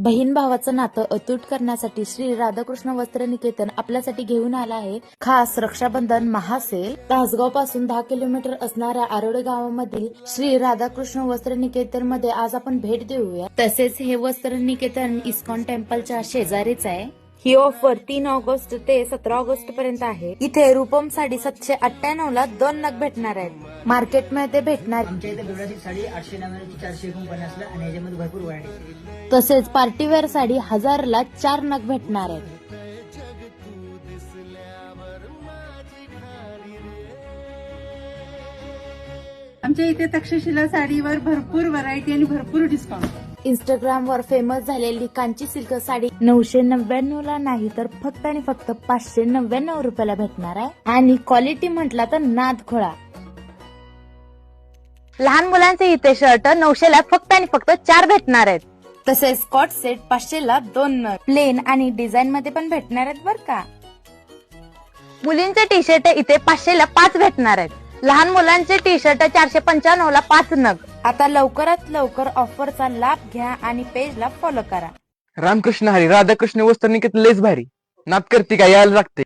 बहीण भावाचं नातं अतूट करण्यासाठी श्री राधाकृष्ण वस्त्र निकेतन आपल्यासाठी घेऊन आला आहे. खास रक्षाबंधन महासेल. तासगावपासून दहा किलोमीटर असणाऱ्या आरोडे गावामधील श्री राधाकृष्ण वस्त्र निकेतनमध्ये आज आपण भेट देऊया. तसेच हे वस्त्र निकेतन इस्कॉन टेम्पलच्या शेजारीच आहे. ही ऑफर तीन ऑगस्ट ते सतरा ऑगस्ट पर्यंत आहे. इथे रुपम साडी सातशे अठ्ठ्याण्णव ला दोन नग भेटणार आहेत. मार्केटमध्ये भेटणार. आमच्या इथे बेवडाची साडी आठशे नव्याण्णवची चारशे एकोणपन्नासला आणि याच्यामध्ये भरपूर व्हरायटी तसेच पार्टीवेअर साडी हजारला चार नग भेटणार आहेत. आमच्या इथे तक्षशिला साडीवर भरपूर व्हरायटी आणि भरपूर डिस्काउंट इंस्टाग्राम वर फेमस झालेली कांची सिल्क साडी नऊशे नव्याण्णव ला नाही तर फक्त आणि फक्त पाचशे नव्याण्णव रुपयाला भेटणार आहे. आणि क्वालिटी म्हटला तर नाद खोळा. लहान मुलांचे इथे शर्ट नऊशे ला फक्त आणि फक्त चार भेटणार आहेत. तसेच स्कॉट सेट पाचशे ला दोन नग. प्लेन आणि डिझाईन मध्ये पण भेटणार आहेत बर का? मुलींचे टी शर्ट इथे पाचशे ला पाच भेटणार आहेत. लहान मुलांचे टी शर्ट चारशे पंच्याण्णव ला पाच नग. आता लवकरात लवकर ऑफरचा लाभ घ्या आणि पेजला फॉलो करा. रामकृष्ण हरी राधाकृष्ण वस्त्र निकेत लेच भारी. नात करते का यायला लागते?